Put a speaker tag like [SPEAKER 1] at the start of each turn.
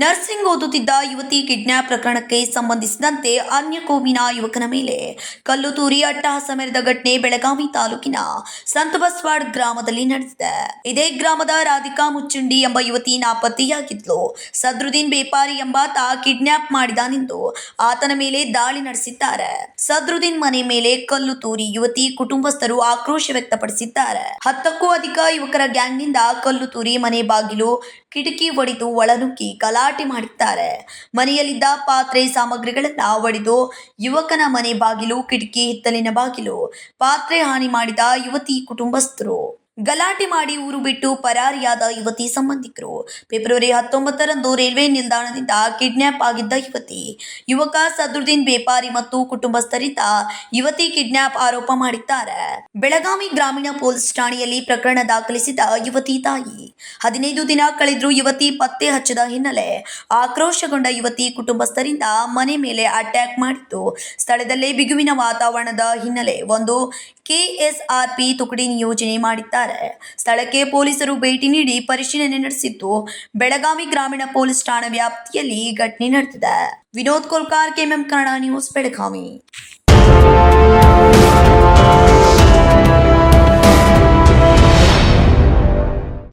[SPEAKER 1] Nursing ಓದುತ್ತಿದ್ದ ಯುವತಿ kidnap ಪ್ರಕರಣಕ್ಕೆ ಸಂಬಂಧಿಸಿದಂತೆ ಅನ್ಯ ಕೋಮಿನ ಯುವಕನ ಮೇಲೆ ಕಲ್ಲು ತೂರಿ ಅಟ್ಟಹಾಸ ಮೆರೆದ ಘಟನೆ ಬೆಳಗಾವಿ ತಾಲೂಕಿನ ಸಂತಬಸ್ವಾಡ್ ಗ್ರಾಮದಲ್ಲಿ ನಡೆದಿದೆ. ಇದೇ ಗ್ರಾಮದ ರಾಧಿಕಾ ಮುಚ್ಚುಂಡಿ ಎಂಬ ಯುವತಿ ನಾಪತ್ತೆಯಾಗಿದ್ಲು. ಸದ್ರುದ್ದೀನ್ ಬೇಪಾರಿ ಎಂಬಾತ ಕಿಡ್ನಾಪ್ ಮಾಡಿದಾನೆಂದು ಆತನ ಮೇಲೆ ದಾಳಿ ನಡೆಸಿದ್ದಾರೆ. ಸದ್ರುದ್ದೀನ್ ಮನೆ ಮೇಲೆ ಕಲ್ಲು ತೂರಿ ಯುವತಿ ಕುಟುಂಬಸ್ಥರು ಆಕ್ರೋಶ ವ್ಯಕ್ತಪಡಿಸಿದ್ದಾರೆ. ಹತ್ತಕ್ಕೂ ಅಧಿಕ ಯುವಕರ ಗ್ಯಾಂಗ್ನಿಂದ ಕಲ್ಲು ತೂರಿ ಮನೆ ಬಾಗಿಲು ಕಿಟಕಿ ಒಡೆದು ಒಳನುಗ್ಗಿ ಗಲಾಟೆ ಮಾಡಿದ್ದಾರೆ ಮನೆಯಲ್ಲಿದ್ದ ಪಾತ್ರೆ ಸಾಮಗ್ರಿಗಳನ್ನ ಒಡೆದು ಯುವಕನ ಮನೆ ಬಾಗಿಲು, ಕಿಟಕಿ ಹಿತ್ತಲಿನ ಬಾಗಿಲು, ಪಾತ್ರೆ ಹಾನಿ ಮಾಡಿದ ಯುವತಿ ಕುಟುಂಬಸ್ಥರು. ಗಲಾಟೆ ಮಾಡಿ ಊರು ಬಿಟ್ಟು ಪರಾರಿಯಾದ ಯುವತಿ ಸಂಬಂಧಿಕರು. ಫೆಬ್ರವರಿ ಹತ್ತೊಂಬತ್ತರಂದು ರೈಲ್ವೆ ನಿಲ್ದಾಣದಿಂದ ಕಿಡ್ನ್ಯಾಪ್ ಆಗಿದ್ದ ಯುವತಿ. ಯುವಕ ಸದ್ರುದ್ದೀನ್ ವ್ಯಾಪಾರಿ ಮತ್ತು ಕುಟುಂಬಸ್ಥರಿಂದ ಯುವತಿ ಕಿಡ್ನ್ಯಾಪ್ ಆರೋಪ ಮಾಡಿದ್ದಾರೆ. ಬೆಳಗಾವಿ ಗ್ರಾಮೀಣ ಪೊಲೀಸ್ ಠಾಣೆಯಲ್ಲಿ ಪ್ರಕರಣ ದಾಖಲಿಸಿದ ಯುವತಿ ತಾಯಿ. ಹದಿನೈದು ದಿನ ಕಳೆದರೂ ಯುವತಿ ಪತ್ತೆ ಹಚ್ಚದ ಹಿನ್ನೆಲೆ ಆಕ್ರೋಶಗೊಂಡ ಯುವತಿ ಕುಟುಂಬಸ್ಥರಿಂದ ಮನೆ ಮೇಲೆ ಅಟ್ಯಾಕ್ ಮಾಡಿತು ಸ್ಥಳದಲ್ಲೇ ಬಿಗುವಿನ ವಾತಾವರಣದ ಹಿನ್ನೆಲೆ ಒಂದು ಕೆಎಸ್ಆರ್ಪಿ ತುಕಡಿ ನಿಯೋಜನೆ ಮಾಡಿದ್ದಾರೆ. ಸ್ಥಳಕ್ಕೆ ಪೊಲೀಸರು ಭೇಟಿ ನೀಡಿ ಪರಿಶೀಲನೆ ನಡೆಸಿದ್ದು, ಬೆಳಗಾವಿ ಗ್ರಾಮೀಣ ಪೊಲೀಸ್ ಠಾಣಾ ವ್ಯಾಪ್ತಿಯಲ್ಲಿ ಘಟನೆ ನಡೆದಿದೆ. Vinod Kolkar, KMM Kannada news, Belagavi.